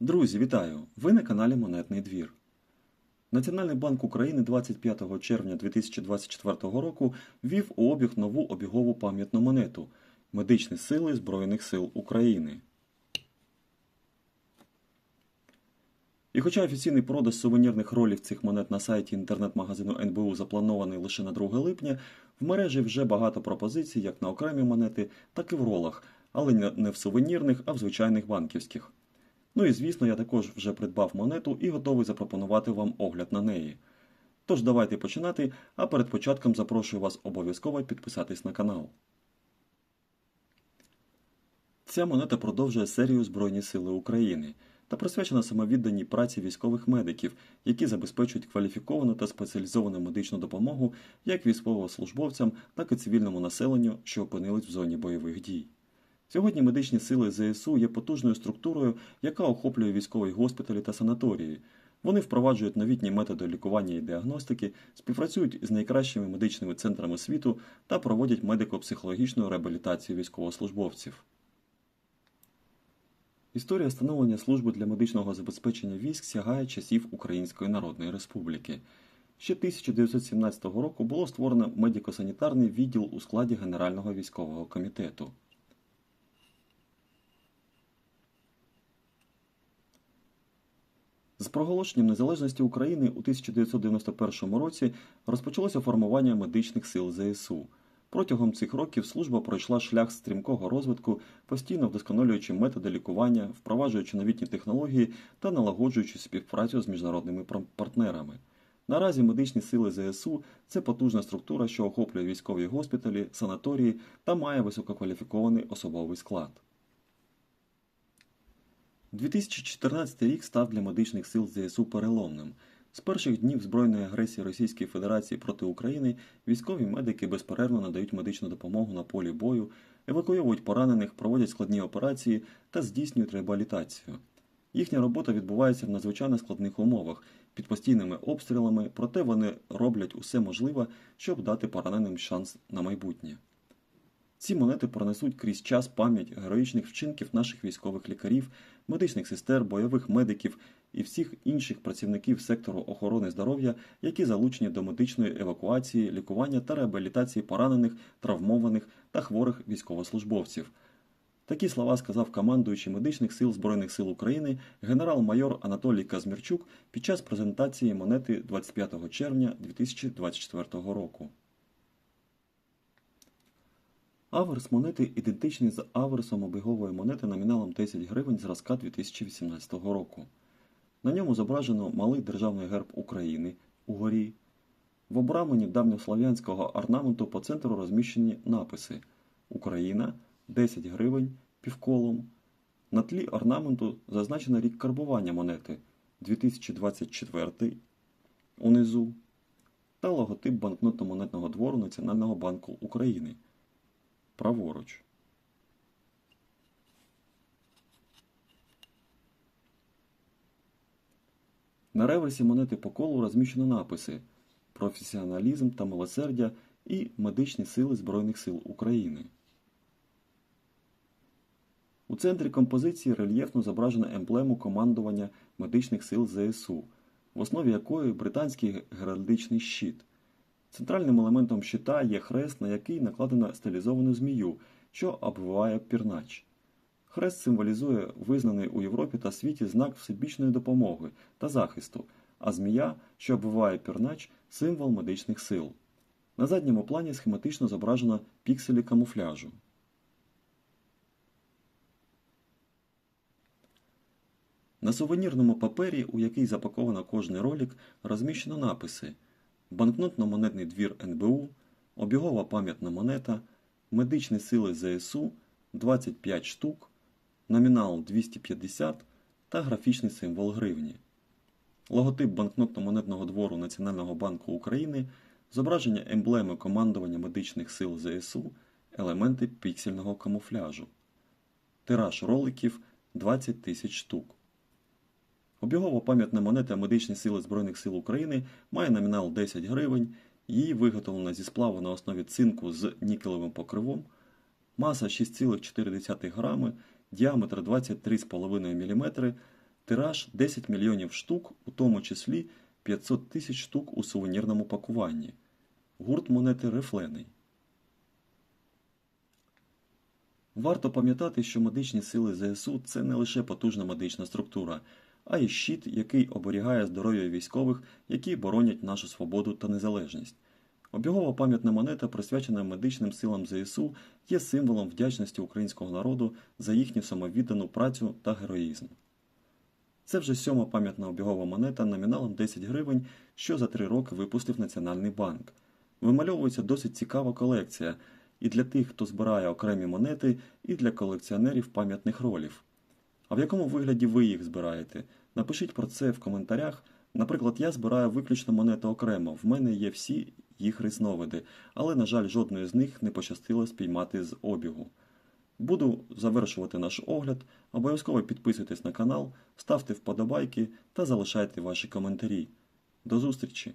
Друзі, вітаю! Ви на каналі Монетний двір. Національний банк України 25 червня 2024 року ввів у обіг нову обігову пам'ятну монету Медичні сили Збройних сил України. І хоча офіційний продаж сувенірних ролів цих монет на сайті інтернет-магазину НБУ запланований лише на 2 липня, в мережі вже багато пропозицій як на окремі монети, так і в ролах, але не- в сувенірних, а в звичайних банківських. Ну і звісно, я також вже придбав монету і готовий запропонувати вам огляд на неї. Тож давайте починати, а перед початком запрошую вас обов'язково підписатись на канал. Ця монета продовжує серію Збройні Сили України та присвячена самовідданій праці військових медиків, які забезпечують кваліфіковану та спеціалізовану медичну допомогу як військовослужбовцям, так і цивільному населенню, що опинились в зоні бойових дій. Сьогодні медичні сили ЗСУ є потужною структурою, яка охоплює військові госпіталі та санаторії. Вони впроваджують новітні методи лікування і діагностики, співпрацюють із найкращими медичними центрами світу та проводять медико-психологічну реабілітацію військовослужбовців. Історія становлення служби для медичного забезпечення військ сягає часів Української Народної Республіки. Ще 1917 року було створено медико-санітарний відділ у складі Генерального військового комітету. З проголошенням незалежності України у 1991 році розпочалося формування медичних сил ЗСУ. Протягом цих років служба пройшла шлях стрімкого розвитку, постійно вдосконалюючи методи лікування, впроваджуючи новітні технології та налагоджуючи співпрацю з міжнародними партнерами. Наразі медичні сили ЗСУ це потужна структура, що охоплює військові госпіталі, санаторії та має висококваліфікований особовий склад. 2014 рік став для медичних сил ЗСУ переломним. З перших днів збройної агресії Російської Федерації проти України військові медики безперервно надають медичну допомогу на полі бою, евакуюють поранених, проводять складні операції та здійснюють реабілітацію. Їхня робота відбувається в надзвичайно складних умовах, під постійними обстрілами, проте вони роблять усе можливе, щоб дати пораненим шанс на майбутнє. Ці монети пронесуть крізь час пам'ять героїчних вчинків наших військових лікарів, медичних сестер, бойових медиків і всіх інших працівників сектору охорони здоров'я, які залучені до медичної евакуації, лікування та реабілітації поранених, травмованих та хворих військовослужбовців. Такі слова сказав командуючий медичних сил Збройних сил України генерал-майор Анатолій Казмірчук під час презентації монети 25 червня 2024 року. Аверс монети ідентичний з аверсом обігової монети номіналом 10 гривень зразка 2018 року. На ньому зображено малий державний герб України угорі. В обрамленні давньослов'янського орнаменту по центру розміщені написи Україна 10 гривень півколом. На тлі орнаменту зазначено рік карбування монети 2024 унизу та логотип банкнотно-монетного двору Національного банку України праворуч. На реверсі монети по колу розміщено написи Професіоналізм та милосердя і Медичні сили Збройних сил України. У центрі композиції рельєфно зображено емблему командування медичних сил ЗСУ, в основі якої британський геральдичний щит. Центральним елементом щита є хрест, на який накладено стилізовану змію, що обвиває пірнач. Хрест символізує визнаний у Європі та світі знак всебічної допомоги та захисту, а змія, що обвиває пірнач, символ медичних сил. На задньому плані схематично зображено пікселі камуфляжу. На сувенірному папері, у який запаковано кожний ролик, розміщено написи Банкнотно-монетний двір НБУ, обігова пам'ятна монета, медичні сили ЗСУ 25 штук, номінал 250 та графічний символ гривні. Логотип банкнотно-монетного двору Національного банку України, зображення емблеми командування медичних сил ЗСУ, елементи піксельного камуфляжу. Тираж роликів 20 тисяч штук. Обігова пам'ятна монета Медичні сили Збройних сил України має номінал 10 гривень, її виготовлено зі сплаву на основі цинку з нікелевим покривом, маса 6,4 грами, діаметр 23,5 мм Тираж 10 мільйонів штук, у тому числі 500 тисяч штук у сувенірному пакуванні. Гурт монети Рифлений. Варто пам'ятати, що медичні сили ЗСУ це не лише потужна медична структура, а й щит, який оберігає здоров'я військових, які боронять нашу свободу та незалежність. Обігова пам'ятна монета, присвячена медичним силам ЗСУ, є символом вдячності українського народу за їхню самовіддану працю та героїзм. Це вже сьома пам'ятна обігова монета номіналом 10 гривень, що за три роки випустив Національний банк. Вимальовується досить цікава колекція і для тих, хто збирає окремі монети, і для колекціонерів пам'ятних ролів. А в якому вигляді ви їх збираєте? Напишіть про це в коментарях. Наприклад, я збираю виключно монети окремо, в мене є всі їх різновиди, але, на жаль, жодної з них не пощастило спіймати з обігу. Буду завершувати наш огляд. Обов'язково підписуйтесь на канал, ставте вподобайки та залишайте ваші коментарі. До зустрічі!